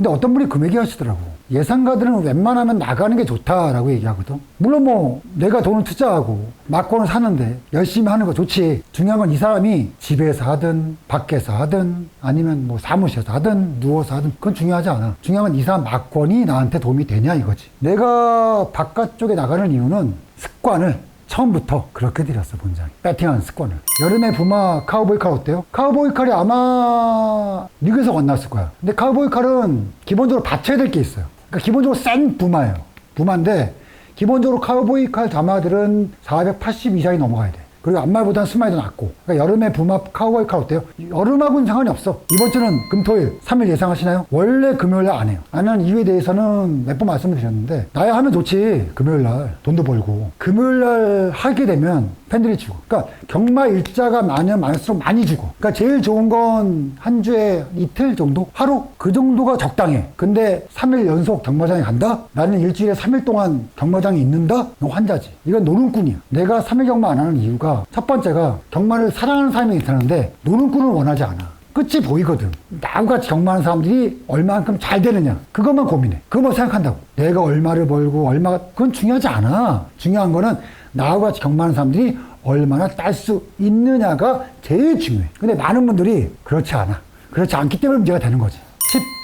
근데 어떤 분이 금 얘기 하시더라고. 예상가들은 웬만하면 나가는 게 좋다라고 얘기하거든. 물론 뭐 내가 돈을 투자하고 막고는 사는데 열심히 하는 거 좋지. 중요한 건 이 사람이 집에서 하든 밖에서 하든 아니면 뭐 사무실에서 하든 누워서 하든 그건 중요하지 않아. 중요한 건 이 사람 막권이 나한테 도움이 되냐 이거지. 내가 바깥쪽에 나가는 이유는 습관을 처음부터 그렇게 들였어 본장이. 배팅하는 습관을. 여름에 부마 카우보이 칼 어때요? 카우보이 칼이 아마 미국에서 건났을 거야. 근데 카우보이 칼은 기본적으로 받쳐야 될 게 있어요. 그러니까 기본적으로 센 부마예요. 부마인데 기본적으로 카우보이 칼 자마들은 480 이상이 넘어가야 돼 그리고 앞말보다는 스마일도 낮고 그러니까 여름에 부마 카우보이 칼 어때요? 여름하고는 상관이 없어 이번 주는 금토일 3일 예상하시나요? 원래 금요일날 안 해요 나는 이유에 대해서는 몇 번 말씀을 드렸는데 나야 하면 좋지 금요일날 돈도 벌고 금요일날 하게 되면 팬들이 주고 그러니까 경마 일자가 많으면 많을수록 많이 주고 그러니까 제일 좋은 건 한 주에 이틀 정도? 하루? 그 정도가 적당해 근데 3일 연속 경마장에 간다? 나는 일주일에 3일 동안 경마장에 있는다? 너 환자지 이건 노름꾼이야 내가 3일 경마 안 하는 이유가 첫 번째가 경마를 사랑하는 사람이 괜찮은데 노름꾼을 원하지 않아 끝이 보이거든. 나하고 같이 경마하는 사람들이 얼마만큼 잘 되느냐. 그것만 고민해. 그것만 생각한다고. 내가 얼마를 벌고 얼마가, 그건 중요하지 않아. 중요한 거는 나하고 같이 경마하는 사람들이 얼마나 딸 수 있느냐가 제일 중요해. 근데 많은 분들이 그렇지 않아. 그렇지 않기 때문에 문제가 되는 거지.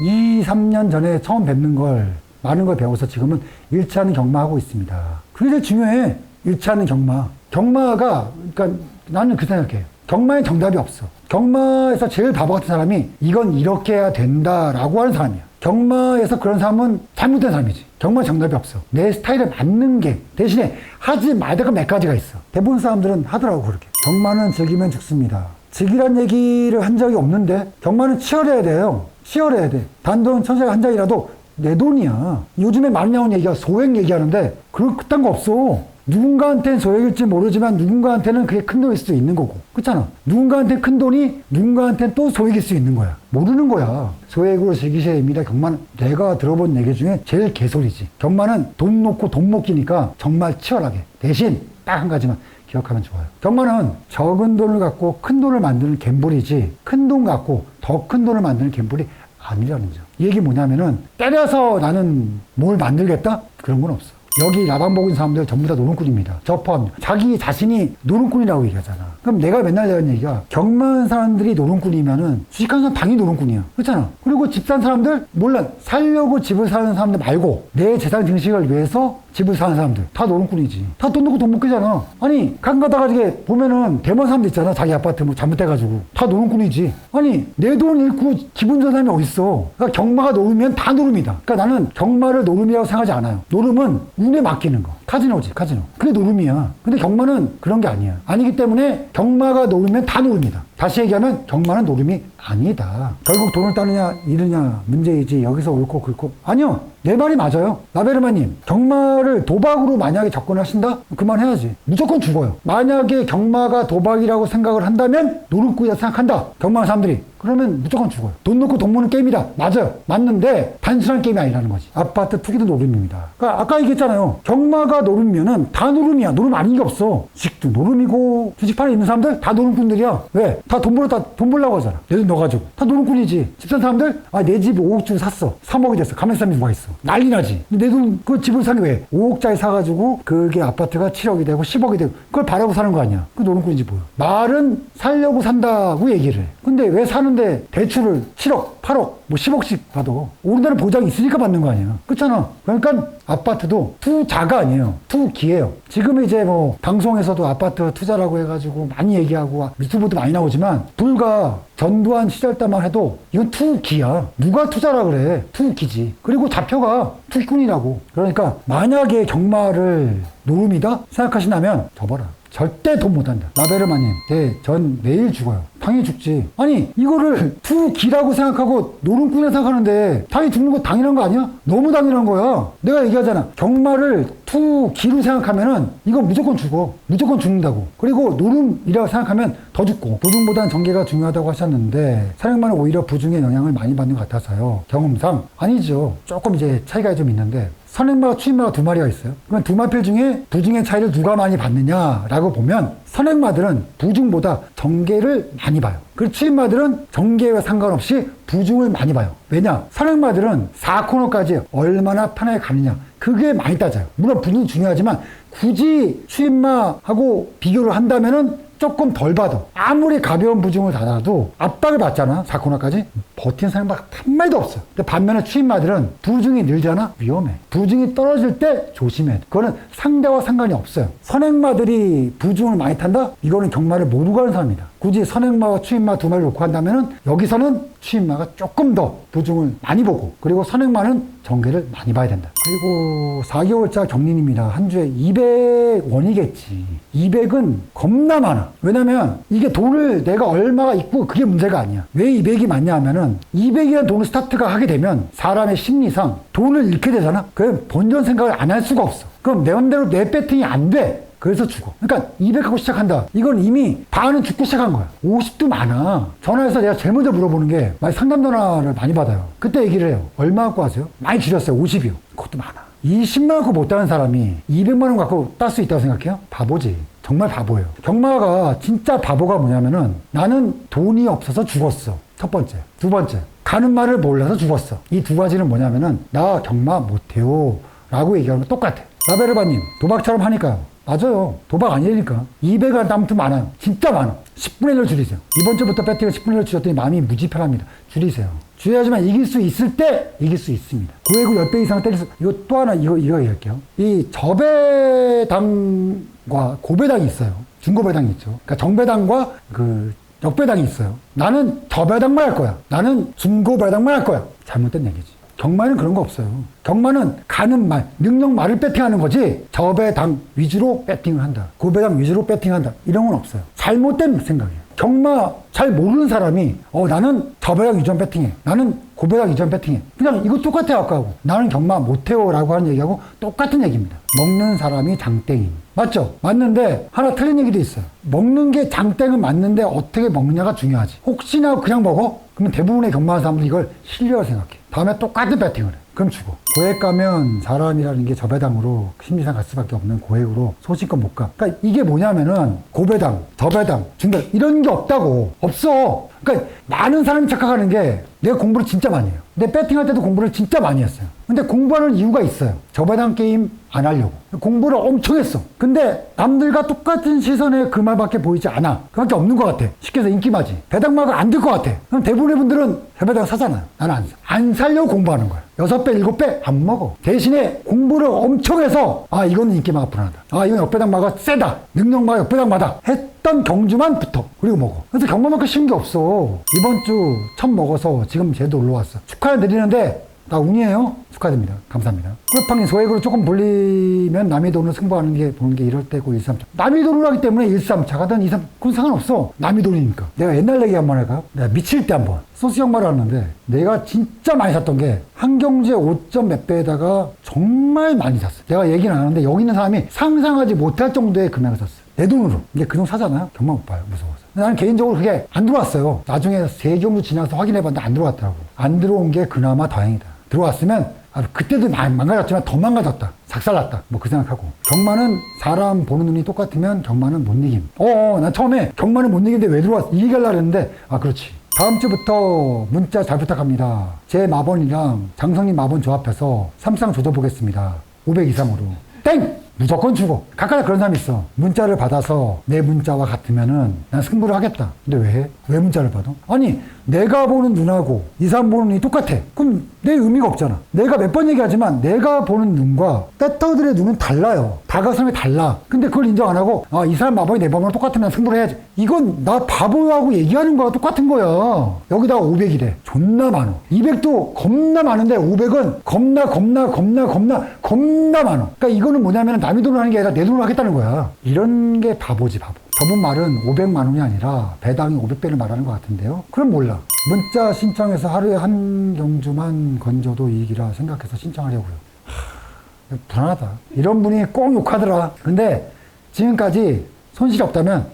12, 3년 전에 처음 뵙는 걸 많은 걸 배워서 지금은 일치 하는 경마하고 있습니다. 그게 제일 중요해. 일치 하는 경마. 경마가, 그러니까 나는 그 생각해. 경마에 정답이 없어. 경마에서 제일 바보 같은 사람이 이건 이렇게 해야 된다라고 하는 사람이야. 경마에서 그런 사람은 잘못된 사람이지. 경마 정답이 없어. 내 스타일에 맞는 게 대신에 하지 말다가 몇 가지가 있어. 대부분 사람들은 하더라고 그렇게. 경마는 즐기면 죽습니다. 즐기란 얘기를 한 적이 없는데 경마는 치열해야 돼요. 치열해야 돼. 단돈 천사가 한 장이라도 내 돈이야. 요즘에 많이 나오는 얘기가 소액 얘기하는데 그런 그딴 거 없어. 누군가한테는 소액일지 모르지만 누군가한테는 그게 큰 돈일 수도 있는 거고. 그렇잖아. 누군가한테 큰 돈이 누군가한테는 또 소액일 수 있는 거야. 모르는 거야. 소액으로 즐기셔야 됩니다. 경마는 내가 들어본 얘기 중에 제일 개소리지. 경마는 돈 놓고 돈못 끼니까 정말 치열하게. 대신 딱 한 가지만 기억하면 좋아요. 경마는 적은 돈을 갖고 큰 돈을 만드는 갬블이지 큰 돈 갖고 더 큰 돈을 만드는 갬블이 아니라는 점. 이 얘기 뭐냐면은 때려서 나는 뭘 만들겠다? 그런 건 없어. 여기 라방복인 사람들 전부 다 노름꾼입니다. 저 포함. 자기 자신이 노름꾼이라고 얘기하잖아. 그럼 내가 맨날 하는 얘기가 경마한 사람들이 노름꾼이면은 주식하는 사람 당연히 노름꾼이야. 그렇잖아. 그리고 집 산 사람들 몰라 살려고 집을 사는 사람들 말고 내 재산 증식을 위해서 집을 사는 사람들 다 노름꾼이지. 다 돈 넣고 돈못 깨잖아. 아니 간 가다가 이게 보면은 대만 사람들 있잖아. 자기 아파트 뭐 잘못해가지고 다 노름꾼이지. 아니 내 돈 잃고 기분 좋은 사람이 어딨어. 그러니까 경마가 노름이면 다 노름이다. 그러니까 나는 경마를 노름이라고 생각하지 않아요. 노름은 운에 맡기는 거. 카지노지 카지노. 그게 노름이야. 근데 경마는 그런 게 아니야. 아니기 때문에 경마가 노름이면 다 노름이다. 다시 얘기하면 경마는 노름이 아니다. 결국 돈을 따느냐 잃느냐 문제이지 여기서 옳고 그렇고 아니요. 내 말이 맞아요. 라베르마님 경마를 도박으로 만약에 접근하신다? 그만해야지. 무조건 죽어요. 만약에 경마가 도박이라고 생각을 한다면 노름꾼이라 생각한다. 경마 사람들이 그러면 무조건 죽어요. 돈 넣고 돈 모는 게임이다. 맞아요. 맞는데 단순한 게임이 아니라는 거지. 아파트 투기도 노름입니다. 그러니까 아까 얘기했잖아요. 경마가 노름이면은 다 노름이야. 노름 아닌 게 없어. 주식도 노름이고 주식판에 있는 사람들 다 노름꾼들이야. 왜? 다 돈 벌어 다 돈 벌려고 하잖아. 내 돈 넣어가지고 다 노름꾼이지. 집산 사람들 아 내집 5억 주고 샀어. 3억이 됐어. 가만히 누가 있어. 난리 나지. 내 돈 그 집을 사기 왜? 5억짜리 사가지고 그게 아파트가 7억이 되고 10억이 되고 그걸 바라고 사는 거 아니야. 그 노름꾼이지 뭐야. 말은 살려고 산다고 얘기를 해. 근데 왜 사는데 대출을 7억, 8억, 뭐 10억씩 받아. 오른다는 보장이 있으니까 받는 거 아니야. 그렇잖아. 그러니까 아파트도 투자가 아니에요. 투기예요. 지금 이제 뭐 방송에서도 아파트 투자라고 해가지고 많이 얘기하고 유튜브도 많이 나오지 만 불과 전두환 시절 때만 해도 이건 투기야. 누가 투자라 그래? 투기지. 그리고 잡혀가 투기꾼이라고. 그러니까 만약에 경마를 노름이다 생각하신다면 접어라. 절대 돈 못한다. 라베르마님, 네, 전 내일 죽어요. 당연히 죽지. 아니, 이거를 투기라고 생각하고 노름꾼에 생각하는데 당연히 죽는 거 당연한 거 아니야? 너무 당연한 거야. 내가 얘기하잖아. 경마를 투기로 생각하면은 이건 무조건 죽어. 무조건 죽는다고. 그리고 노름이라고 생각하면 더 죽고. 도중보다는 전개가 중요하다고 하셨는데 사령만은 오히려 부중의 영향을 많이 받는 것 같아서요. 경험상 아니죠. 조금 이제 차이가 좀 있는데 선행마와 추임마가 두 마리가 있어요. 그러면 두 마필 중에 부중의 차이를 누가 많이 받느냐라고 보면 선행마들은 부중보다 정계를 많이 봐요. 그리고 추임마들은 정계와 상관없이 부중을 많이 봐요. 왜냐? 선행마들은 4코너까지 얼마나 편하게 가느냐. 그게 많이 따져요. 물론 부중이 중요하지만 굳이 추임마하고 비교를 한다면은 조금 덜 받아. 아무리 가벼운 부중을 달아도 압박을 받잖아. 4코너까지. 버티는 사람 한 마리도 없어. 근데 반면에 추임마들은 부중이 늘잖아. 위험해. 부중이 떨어질 때 조심해. 그거는 상대와 상관이 없어요. 선행마들이 부중을 많이 탄다? 이거는 경마를 모르고 가는 사람이다. 굳이 선행마와 추임마 두 마리 놓고 한다면은 여기서는 추임마가 조금 더 부중을 많이 보고 그리고 선행마는 전개를 많이 봐야 된다. 그리고 4개월차 경린입니다. 한 주에 200원이겠지. 200은 겁나 왜냐면 이게 돈을 내가 얼마가 있고 그게 문제가 아니야. 왜 200이 많냐 하면은 200이라는 돈을 스타트가 하게 되면 사람의 심리상 돈을 잃게 되잖아. 그럼 본전 생각을 안 할 수가 없어. 그럼 내 맘대로 내 배팅이 안 돼. 그래서 죽어. 그러니까 200하고 시작한다. 이건 이미 반은 죽고 시작한 거야. 50도 많아. 전화해서 내가 제일 먼저 물어보는 게 많이 상담 전화를 많이 받아요. 그때 얘기를 해요. 얼마 갖고 하세요? 많이 줄였어요. 50이요. 그것도 많아. 이 10만 원 갖고 못 따는 사람이 200만 원 갖고 딸 수 있다고 생각해요? 바보지. 정말 바보예요. 경마가 진짜 바보가 뭐냐면은 나는 돈이 없어서 죽었어. 첫 번째. 두 번째. 가는 말을 몰라서 죽었어. 이 두 가지는 뭐냐면은 나 경마 못해요. 라고 얘기하는 거 똑같아. 라베르바님, 도박처럼 하니까요. 맞아요. 도박 아니니까. 200원 남트 많아요. 진짜 많아. 10분의 1을 줄이세요. 이번 주부터 배팅을 10분의 1을 줄였더니 마음이 무지 편합니다. 줄이세요. 줄여야지만 이길 수 있을 때 이길 수 있습니다. 고해구 10배 이상 때릴 수, 이거 또 하나, 이거, 이거 얘기할게요. 이 저배당 과 고배당이 있어요. 중고배당이 있죠. 그러니까 정배당과 그 역배당이 있어요. 나는 저배당만 할 거야. 나는 중고배당만 할 거야. 잘못된 얘기지. 경마는 그런 거 없어요. 경마는 가는 말, 능력 말을 배팅하는 거지 저배당 위주로 배팅을 한다. 고배당 위주로 배팅한다. 이런 건 없어요. 잘못된 생각이에요. 경마 잘 모르는 사람이 어 나는 저배당 위주로 배팅해. 나는 고배당 위주로 배팅해. 그냥 이거 똑같아 아까하고. 나는 경마 못해요 라고 하는 얘기하고 똑같은 얘기입니다. 먹는 사람이 장땡이. 맞죠? 맞는데 하나 틀린 얘기도 있어요. 먹는 게 장땡은 맞는데 어떻게 먹느냐가 중요하지. 혹시나 그냥 먹어? 그러면 대부분의 경마하는 사람들이 이걸 실력을 생각해. 다음에 똑같은 배팅을 해. 그럼 죽어. 고액 가면 사람이라는 게 저배당으로 심리상 갈 수밖에 없는 고액으로 소신껏 못 가. 그러니까 이게 뭐냐면은 고배당, 저배당, 중배 이런 게 없다고. 없어. 그러니까 많은 사람이 착각하는 게 내가 공부를 진짜 많이 해요. 내 배팅할 때도 공부를 진짜 많이 했어요. 근데 공부하는 이유가 있어요. 저배당 게임 안 하려고. 공부를 엄청 했어. 근데 남들과 똑같은 시선에 그 말밖에 보이지 않아. 그밖에 없는 것 같아. 쉽게 해서 인기마지. 배당막을 안 들 것 같아. 그럼 대부분의 분들은 저배당 사잖아요. 나는 안 사. 안 살려고 공부하는 거야. 여섯 배, 일곱 배 안 먹어. 대신에 공부를 엄청 해서 아 이거는 인기마가 불안하다. 아 이건 역배당마가 세다. 능력마가 역배당마다. 했던 경주만 붙어. 그리고 먹어. 그래서 경마만큼 쉬운 게 없어. 이번 주 첫 먹어서 지금 제도 올라왔어. 축하드리는데 나 운이에요. 축하드립니다. 감사합니다. 끝판이 소액으로 조금 불리면 남의 돈을 승부하는 게 보는 게 이럴 때고 1, 3차. 남의 돈으로 하기 때문에 1, 3차 가 든 2, 3 그건 상관없어. 남의 돈이니까. 내가 옛날 얘기 한 번 할까요? 내가 미칠 때 한 번. 소스 형말을 하는데 내가 진짜 많이 샀던 게 한경제 5점 몇 배에다가 정말 많이 샀어. 내가 얘기는 안 하는데 여기 있는 사람이 상상하지 못할 정도의 금액을 샀어. 내 돈으로. 근데 그돈 사잖아요. 경마 못 봐요. 무서워서. 나는 개인적으로 그게 안 들어왔어요. 나중에 세 경주 지나서 확인해봤는데 안 들어왔더라고. 안 들어온 게 그나마 다행이다. 들어왔으면 아, 그때도 망가졌지만 더 망가졌다. 작살났다. 뭐 그 생각하고. 경마는 사람 보는 눈이 똑같으면 경마는 못 이김. 어, 난 처음에 경마는 못 이기는데 왜 들어왔어? 이 얘기하려고 했는데, 아, 그렇지. 다음 주부터 문자 잘 부탁합니다. 제 마번이랑 장성님 마번 조합해서 삼상 조져보겠습니다. 500 이상으로. 땡! 무조건 주고. 가끔 그런 사람이 있어. 문자를 받아서 내 문자와 같으면은 난 승부를 하겠다. 근데 왜 해? 왜 문자를 받아? 아니, 내가 보는 눈하고 이 사람 보는 눈이 똑같아. 그럼 내 의미가 없잖아. 내가 몇 번 얘기하지만 내가 보는 눈과 떼터들의 눈은 달라요. 다가섬이 달라. 근데 그걸 인정 안 하고, 아, 이 사람 마법이 내 마법이랑 똑같으면 승부를 해야지. 이건 나 바보하고 얘기하는 거와 똑같은 거야. 여기다가 500이래. 존나 많어. 200도 겁나 많은데 500은 겁나, 겁나, 겁나, 겁나, 겁나 많어. 그러니까 이거는 뭐냐면 남의 돈으로 하는 게 아니라 내 돈으로 하겠다는 거야. 이런 게 바보지, 바보. 저분 말은 500만 원이 아니라 배당이 500배를 말하는 것 같은데요. 그럼 몰라. 문자 신청해서 하루에 한 경주만 건져도 이익이라 생각해서 신청하려고요. 하, 불안하다. 이런 분이 꼭 욕하더라. 근데 지금까지 손실이 없다면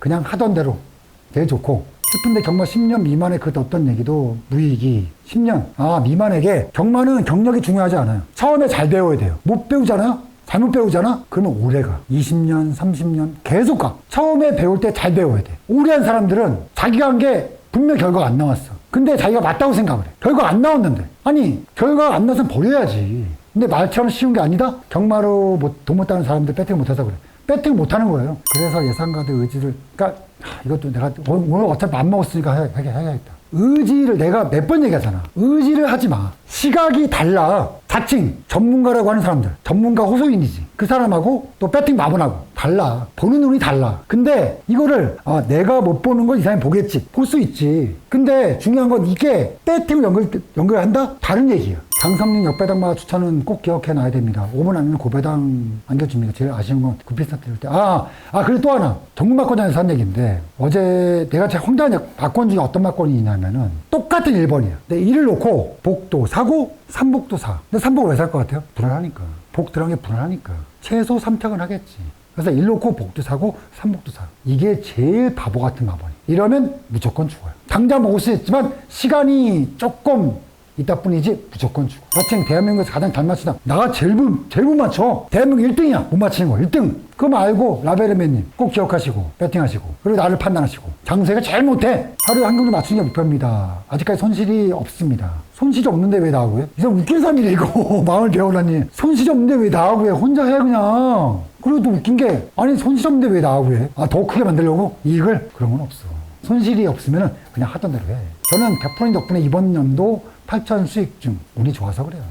그냥 하던 대로 되게 좋고 싶은데 경마 10년 미만의 그 어떤 얘기도 무이익이 10년 아 미만에게 경마는 경력이 중요하지 않아요 처음에 잘 배워야 돼요 못 배우잖아요 잘못 배우잖아? 그러면 오래 가. 20년, 30년 계속 가. 처음에 배울 때 잘 배워야 돼. 오래 한 사람들은 자기가 한 게 분명 결과가 안 나왔어. 근데 자기가 맞다고 생각을 해. 결과 안 나왔는데. 아니, 결과가 안 나서는 버려야지. 근데 말처럼 쉬운 게 아니다? 경마로 못, 돈못 따는 사람들 배팅 못해서 그래. 배팅 못하는 거예요. 그래서 예상가드 의지를, 그러니까 하, 이것도 내가 오늘, 어차피 맘 먹었으니까 해, 해, 해야겠다. 의지를 내가 몇 번 얘기하잖아. 의지를 하지 마. 시각이 달라. 자칭 전문가라고 하는 사람들. 전문가 호소인이지. 그 사람하고 또 배팅 마분하고 달라. 보는 눈이 달라. 근데 이거를 아, 내가 못 보는 건 이 사람이 보겠지. 볼 수 있지. 근데 중요한 건 이게 배팅을 연결, 연결한다? 다른 얘기야. 장삼ling 역배당마 추천은 꼭 기억해 놔야 됩니다. 5분 안에는 고배당 안겨줍니다. 제일 아쉬운 건 구피스타 때릴 때. 아, 아, 그리고 또 하나. 전국 막권장에서 한 얘기인데, 어제 내가 제일 황당한 막권 중에 어떤 막권이 있냐면은, 똑같은 1번이야. 근데 이를 놓고, 복도 사고, 삼복도 사. 근데 삼복 왜살 것 같아요? 불안하니까. 복 들어간 게 불안하니까. 최소 3택은 하겠지. 그래서 일 놓고 복도 사고, 삼복도 사. 이게 제일 바보 같은 마번이. 이러면 무조건 죽어요. 당장 먹을 수 있지만, 시간이 조금 이따 뿐이지 무조건 죽어. 자칭 대한민국에서 가장 잘 맞추다. 나가 제일 못, 제일 못 맞춰. 대한민국 1등이야. 못 맞히는 거. 1등. 그거 알고 라베르맨님 꼭 기억하시고 배팅하시고 그리고 나를 판단하시고 장세가 제일 못해. 하루에 한 경기 맞추는 게 목표입니다. 아직까지 손실이 없습니다. 손실이 없는데 왜 나하고 해? 이 사람 웃긴 사람이래 이거. 마음을 배우라니. 손실이 없는데 왜 나하고 해? 혼자 해 그냥. 그리고 또 웃긴 게 아니 손실 없는데 왜 나하고 해? 아 더 크게 만들려고? 이익을? 그런 건 없어. 손실이 없으면 그냥 하던 대로 해. 저는 백프로님 덕분에 이번 연도 8천 수익 중 운이 좋아서 그래요.